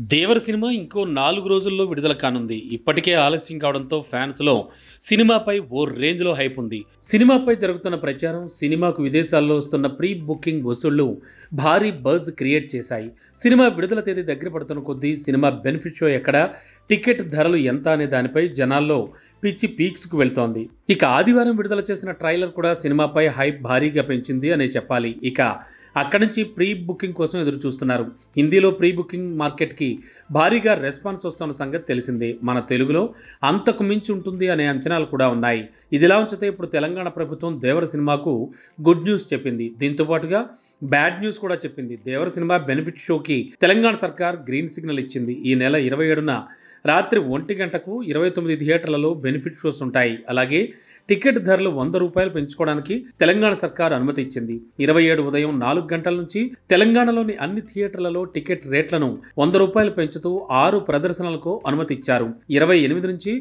దేవర cinema ఇంకో నాలుగు రోజుల్లో విడుదల కానుంది. ఇప్పటికే ఆలస్యం కావడంతో ఫ్యాన్స్లో సినిమాపై ఓ రేంజ్లో హైప్ ఉంది. సినిమాపై జరుగుతున్న ప్రచారం సినిమాకు విదేశాల్లో వస్తున్న ప్రీ బుకింగ్ వసూళ్ళు భారీ బజ్ క్రియేట్ చేశాయి. సినిమా విడుదల తేదీ దగ్గర పడుతున్న కొద్దీ సినిమా బెనిఫిట్ షో ఎక్కడ టికెట్ ధరలు ఎంత అనే దానిపై జనాల్లో పిచ్చి పీక్స్కు వెళ్తోంది. ఇక ఆదివారం విడుదల చేసిన ట్రైలర్ కూడా సినిమాపై హైప్ భారీగా పెంచింది అనే చెప్పాలి. ఇక అక్కడి నుంచి ప్రీ బుకింగ్ కోసం ఎదురు చూస్తున్నారు. హిందీలో ప్రీ బుకింగ్ మార్కెట్కి భారీగా రెస్పాన్స్ వస్తున్న సంగతి తెలిసిందే. మన తెలుగులో అంతకు మించి ఉంటుంది అనే అంచనాలు కూడా ఉన్నాయి. ఇదిలా ఉంచితే ఇప్పుడు తెలంగాణ ప్రభుత్వం దేవర సినిమాకు గుడ్ న్యూస్ చెప్పింది. దీంతో పాటుగా బ్యాడ్ న్యూస్ కూడా చెప్పింది. దేవర సినిమా బెనిఫిట్ షోకి తెలంగాణ సర్కార్ గ్రీన్ సిగ్నల్ ఇచ్చింది. ఈ నెల ఇరవై ఏడున రాత్రి ఒంటి గంటకు ఇరవై తొమ్మిది థియేటర్లలో బెనిఫిట్ షోస్ ఉంటాయి. అలాగే టికెట్ ధరలు వంద రూపాయలు పెంచుకోవడానికి తెలంగాణ సర్కార్ అనుమతి ఇచ్చింది. ఇరవై ఏడు ఉదయం నాలుగు గంటల నుంచి తెలంగాణలోని అన్ని థియేటర్లలో టికెట్ రేట్లను వంద రూపాయలు పెంచుతూ ఆరు ప్రదర్శనలకు అనుమతి ఇచ్చారు. ఇరవై ఎనిమిది నుంచి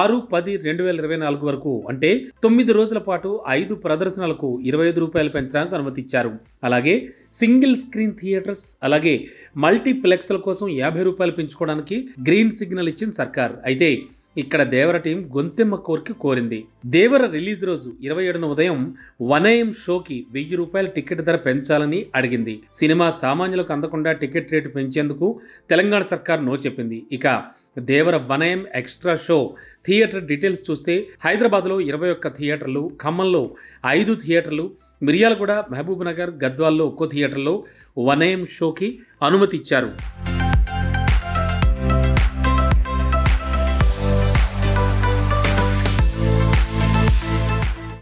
ఆరు పది రెండు వేల ఇరవై నాలుగు వరకు అంటే తొమ్మిది రోజుల పాటు ఐదు ప్రదర్శనలకు ఇరవై ఐదు రూపాయలు పెంచడానికి అనుమతి ఇచ్చారు. అలాగే సింగిల్ స్క్రీన్ థియేటర్స్ అలాగే మల్టీప్లెక్స్ల కోసం యాభై రూపాయలు పెంచుకోవడానికి గ్రీన్ సిగ్నల్ ఇచ్చింది సర్కార్. అయితే ఇక్కడ దేవర టీం గొంతెమ్మ కోరిక కోరింది. దేవర రిలీజ్ రోజు ఇరవై ఏడున ఉదయం వన్ ఏఎం షోకి వెయ్యి రూపాయల టికెట్ ధర పెంచాలని అడిగింది. సినిమా సామాన్యులకు అందకుండా టికెట్ రేటు పెంచేందుకు తెలంగాణ సర్కార్ నో చెప్పింది. ఇక Devara one extra show theatre details చూస్తే హైదరాబాద్లో ఇరవై ఒక్క థియేటర్లు ఖమ్మంలో ఐదు థియేటర్లు మిర్యాలగూడ మహబూబ్ నగర్ గద్వాల్లో ఒక్కో థియేటర్లో వన్ షోకి అనుమతి ఇచ్చారు.